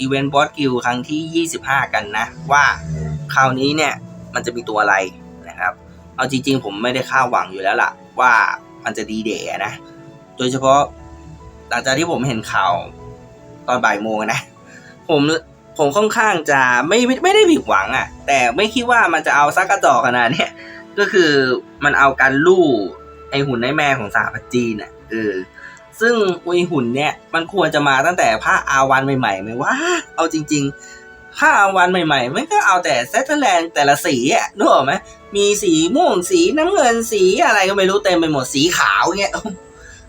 อีเวนต์บอสกิลครั้งที่ 25 กันนะ ว่าคราวนี้เนี่ยมันจะมีตัวอะไรนะครับ เอาจริงๆ ผมไม่ได้คาดหวังอยู่แล้วล่ะ ว่ามันจะดีเดย์นะ โดยเฉพาะหลังจากที่ผมเห็นข่าวตอนบ่ายโมงนะ ผมผมค่อนข้างจะไม่ไม่ไม่ได้ผิดหวังอะ่ะ แต่ไม่คิดว่ามันจะเอาซักกระจอกขนาดเนี้ยก็คือมันเอาการลู่ไอหุ่นในแม่ของสหพัจีนอะเออ ซึ่งไอหุ่นเนี่ยมันควรจะมาตั้งแต่ภาคอาวันใหม่ๆไหมว่า เอาจริงๆภาคอาวันใหม่ๆไม่ก็เอาแต่เซตเทอร์แลนด์แต่ละสีอะนึกออกไหมมีสีม่วงสีน้ำเงินสีอะไรก็ไม่รู้เต็มไปหมดสีขาวเงี้ย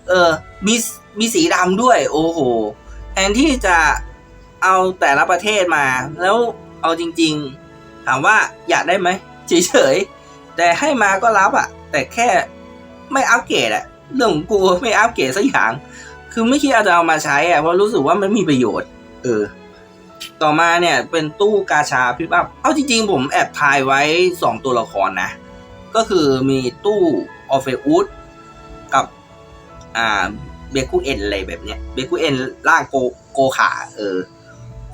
เออมีมีสีดำด้วย โอ้โหแทนที่จะเอาแต่ละประเทศมา แล้วเอาจริง ๆ ถามว่าอยากได้ไหมเฉยๆแต่ให้มาก็รับอะแต่แค่ไม่อัปเกรดอะ เรื่องของกูไม่อัปเกรดสักอย่าง คือไม่คิดอาจจะเอามาใช้อะเพราะรู้สึกว่ามันมีประโยชน์ เออ ต่อมาเนี่ยเป็นตู้กาชาพิบับเอาจริงๆ ผมแอบทายไว้สองตัวละครนะ ก็คือมีตู้ออฟเฟอุสกับ อ่าเบคุเอ็นอะไรแบบเนี้ยเบคุเอ็นล่างโกโกขาเออ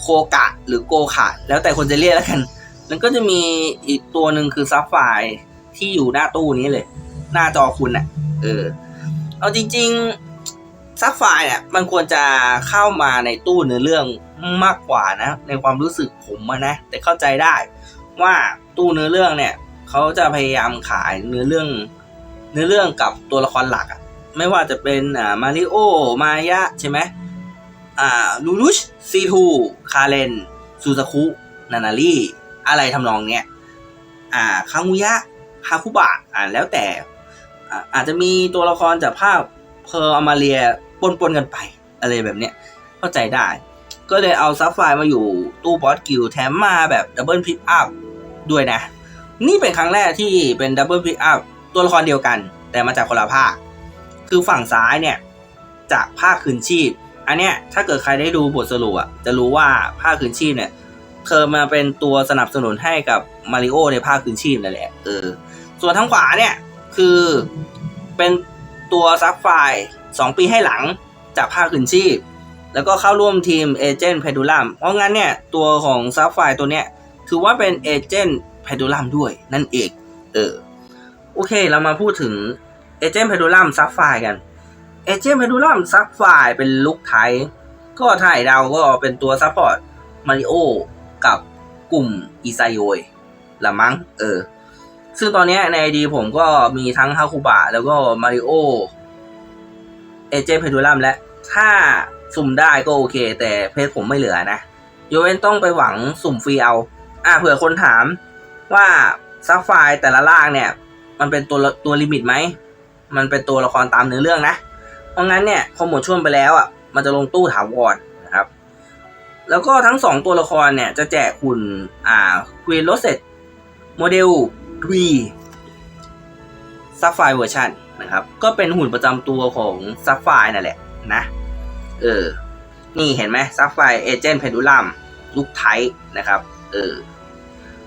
โคกะหรือโกขาแล้วแต่คนจะเรียกแล้วกัน แล้วก็จะมีอีกตัวหนึ่งคือซับไฟที่อยู่หน้าตู้นี้เลย หน้าจอคุณอะ่ะ เออ เอาจริง ๆ ซับไฟร์เนี่ยมันควรจะเข้ามาในตู้เนื้อเรื่องมากกว่านะ ในความรู้สึกผมนะ แต่เข้าใจได้ว่าตู้เนื้อเรื่องเนี่ยเขาจะพยายามขายเนื้อเรื่อง เนื้อเรื่องกับตัวละครหลักอะไม่ว่าจะเป็นอ่ามาริโอ มายะใช่ไหมอ่าลูรุชซีทูคาเรนซูซาคุนานารีอะไรทำนองเนี้ยอ่าคังุยะฮาคุบะอ่าแล้วแต่ อาจจะมีตัวละครจากภาคเพอร์อมาเรียปนๆกันไป อะไรแบบเนี้ยเข้าใจได้ ก็เลยเอาซับไฟมาอยู่ตู้บอสกิลแถมมาแบบดับเบิลพิกอัพด้วยนะ นี่เป็นครั้งแรกที่เป็นดับเบิลพิกอัพตัวละครเดียวกัน แต่มาจากคนละภาค คือฝั่งซ้ายเนี่ย จากภาคคืนชีพ อันเนี้ยถ้าเกิดใครได้ดูบทสรุปอะจะรู้ว่าภาคคืนชีพเนี่ยเธอมาเป็นตัวสนับสนุนให้กับมาริโอในภาคคืนชีพนั่นแหละเออส่วนทางขวาเนี่ย คือเป็นตัวซับไฟสองปีให้หลังจากภาคคืนชีพ แล้วก็เข้าร่วมทีมเอเจนต์เพดูลัมเพราะงั้นเนี่ย ตัวของซับไฟตัวเนี้ยถือว่าเป็นเอเจนต์เพดูลัมด้วยนั่นเองเออโอเคเรามาพูดถึงเอเจนต์เพดูลัมซับไฟกันเอเจนต์เพดูลัมซับไฟเป็นลุคไทยก็ถ่ายดาวก็เป็นตัวซัพพอร์ตมาริโอกับกลุ่มอิไซโยยละมั้งเออ ซึ่งตอนนี้ในไอดีผมก็มีทั้งฮาคุบะแล้วก็มาริโอเอเจนเพดูลัมและถ้าสุ่มได้ก็โอเค แต่เพจผมไม่เหลือนะโยเวนต้องไปหวังสุ่มฟรีเอา อะเผื่อคนถามว่าซับไฟแต่ละล่างเนี่ย มันเป็นตัวตัวลิมิตไหม มันเป็นตัวละครตามเนื้อเรื่องนะ เพราะงั้นเนี่ยพอหมดช่วงไปแล้วอะมันจะลงตู้ถาวรนะครับ แล้วก็ทั้งสองตัวละครเนี่ยจะแจกหุ่นอ่าควีนโรเซตโมเดล วีซัฟไฟเวอร์ชันนะครับ ก็เป็นหุ่นประจำตัวของซัฟไฟนั่นแหละนะ เออ นี่เห็นไหมซัฟไฟเอเจนต์เพดูลัมลูกไทนะครับ เออ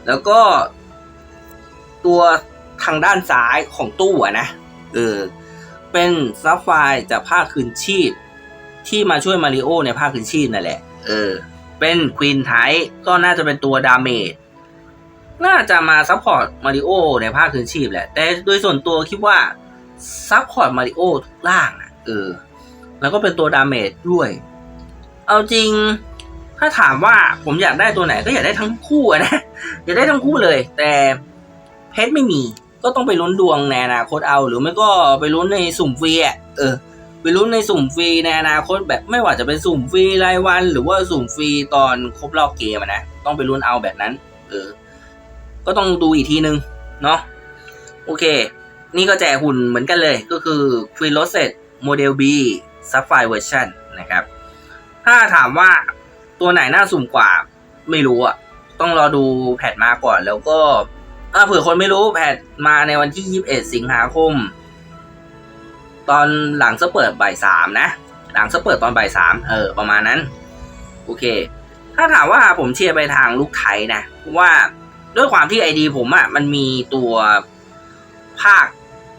แล้วก็ ตัวทางด้านซ้ายของตู้นะ เออ เป็นซับไฟจากภาคคืนชีพ ที่มาช่วยมาริโอในภาคคืนชีพนั่นแหละ เออ เป็นควีนไทก็น่าจะเป็นตัวดาเมจ น่าจะมาซัพพอร์ตมาริโอในภาคคืนชีพแหละ แต่โดยส่วนตัวคิดว่าซัพพอร์ตมาริโอทุกล่างอะเออ แล้วก็เป็นตัวดาเมจด้วย เอาจริง ถ้าถามว่าผมอยากได้ตัวไหนก็อยากได้ทั้งคู่นะ อยากได้ทั้งคู่เลย แต่เพชรไม่มีก็ต้องไปลุ้นดวงในอนาคตเอา หรือไม่ก็ไปลุ้นในสุ่มฟรีอะเออไปลุ้นในสุ่มฟรีในอนาคตแบบไม่ว่าจะเป็นสุ่มฟรีรายวัน หรือว่าสุ่มฟรีตอนครบรอบเกมนะต้องไปลุ้นเอาแบบนั้น เออ ก็ต้องดูอีกทีนึงเนาะโอเค นี่ก็แจกหุ่นเหมือนกันเลยก็คือ f r e e r o s e t Model B Sapphire Version นะครับ ถ้าถามว่าตัวไหนน่าสุ่มกว่าไม่รู้อะต้องรอดูแพทมาก่อนแล้วก็ถ้าเผื่อคนไม่รู้แพทมาในวันที่ 21 สิงหาคม ตอนหลังจะเปิดบ่ายสามนะ หลังจะเปิดตอนบ่ายสามเออ ประมาณนั้น โอเค ถ้าถามว่าผมเชียร์ไปทางลูกไทยนะเพราะว่า ด้วยความที่ไอดีผมอะ่ะมันมีตัวภาค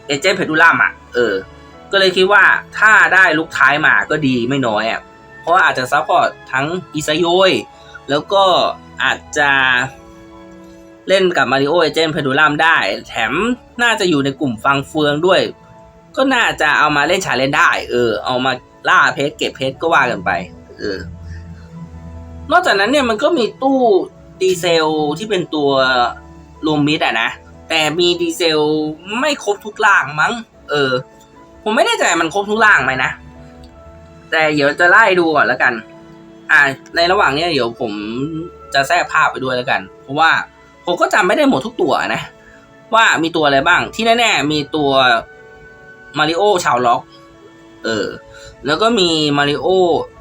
เอเจนต์เพดูลัมอะ เออ ก็เลยคิดว่าถ้าได้ลูกท้ายมาก็ดีไม่น้อยอะ เพราะอาจจะซัพพอร์ตทั้งอิซาโยยแล้วก็อาจจะเล่นกับมาริโอเอเจนต์เพดูลัมได้ แถมน่าจะอยู่ในกลุ่มฟังเฟืองด้วย ก็น่าจะเอามาเล่นชาเลนได้ เออ เอามาล่าเพชรเก็บเพชรก็ว่ากันไป เออ นอกจากนั้นเนี่ยมันก็มีตู้ ดีเซลที่เป็นตัวรวมมิดอะนะ แต่มีดีเซลไม่ครบทุกล่างมั้ง เออ ผมไม่แน่ใจมันครบทุกล่างไหมนะ แต่เดี๋ยวจะไล่ดูก่อนแล้วกัน อ่า ในระหว่างเนี้ยเดี๋ยวผมจะแทรกภาพไปด้วยแล้วกัน เพราะว่าผมก็จำไม่ได้หมดทุกตัวนะ ว่ามีตัวอะไรบ้างที่แน่ๆมีตัวมาริโอชาวล็อก เออ แล้วก็มีมาริโอ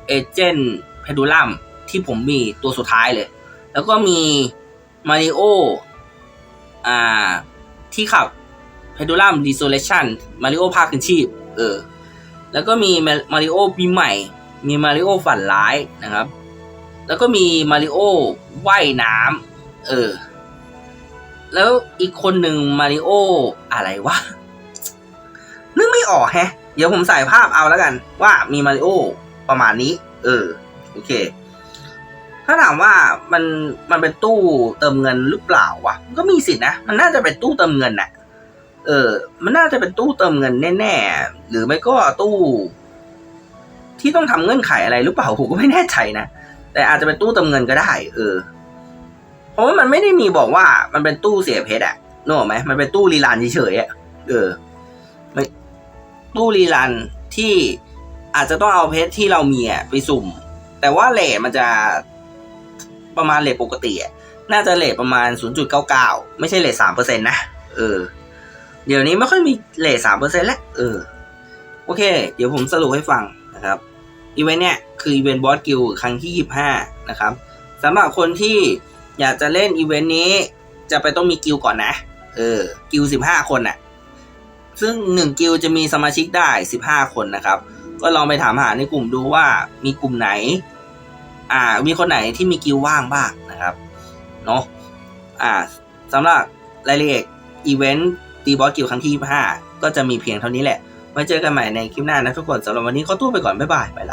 เอเจนต์เพดูลัมที่ผมมีตัวสุดท้ายเลย แล้วก็มีมาริโออ่าที่ขับเพดูลัมดีโซเลชันมาริโอภาคคืนชีพ เออ แล้วก็มีมาริโอปีใหม่ มีมาริโอฝันร้ายนะครับ แล้วก็มีมาริโอว่ายน้ำเออ แล้วอีกคนหนึ่งมาริโออะไรวะนึกไม่ออกแฮะ เดี๋ยวผมใส่ภาพเอาแล้วกัน ว่ามีมาริโอประมาณนี้ เออ โอเค ถ้าถามว่ามันมันเป็นตู้เติมเงินหรือเปล่าวะก็มีสิทธินะ มันน่าจะเป็นตู้เติมเงินน่ะเออ มันน่าจะเป็นตู้เติมเงินแน่ๆ หรือไม่ก็ตู้ ที่ต้องทำเงื่อนไขอะไรหรือเปล่าผมก็ไม่แน่ใจนะ แต่อาจจะเป็นตู้เติมเงินก็ได้ เออ เพราะว่ามันไม่ได้มีบอกว่ามันเป็นตู้เสียเพชรอะนึกออกไหมมันเป็นตู้รีลันเฉยๆอะเออไม่ตู้รีลันที่อาจจะต้องเอาเพชรที่เรามีอะไปสุ่ม แต่ว่าเลทมันจะ ประมาณเลทปกติอะน่าจะเลทประมาณ 0.99 ไม่ใช่เลท3%นะ เออ เดี๋ยวนี้ไม่ค่อยมีเลท3%แล้ว เออ โอเค เดี๋ยวผมสรุปให้ฟังนะครับ อีเวนต์เนี่ย คืออีเวนต์บอสกิลครั้งที่ 25 นะครับสำหรับคนที่อยากจะเล่นอีเวนต์นี้ จะไปต้องมีกิลก่อนนะ เออ กิล15 คนน่ะ ซึ่ง 1 กิลจะมีสมาชิกได้ 15 คนนะครับ ก็ลองไปถามหาในกลุ่มดูว่ามีกลุ่มไหน อ่า มีคนไหนที่มีกิลว่างบ้างนะครับ เนาะอ่าสำหรับรายละเอียดอีเวนต์ตีบอสกิลครั้งที่ 25 ก็จะมีเพียงเท่านี้แหละไว้เจอกันใหม่ในคลิปหน้านะทุกคนสำหรับวันนี้ขอตัวไปก่อน บ๊ายบาย ไปละ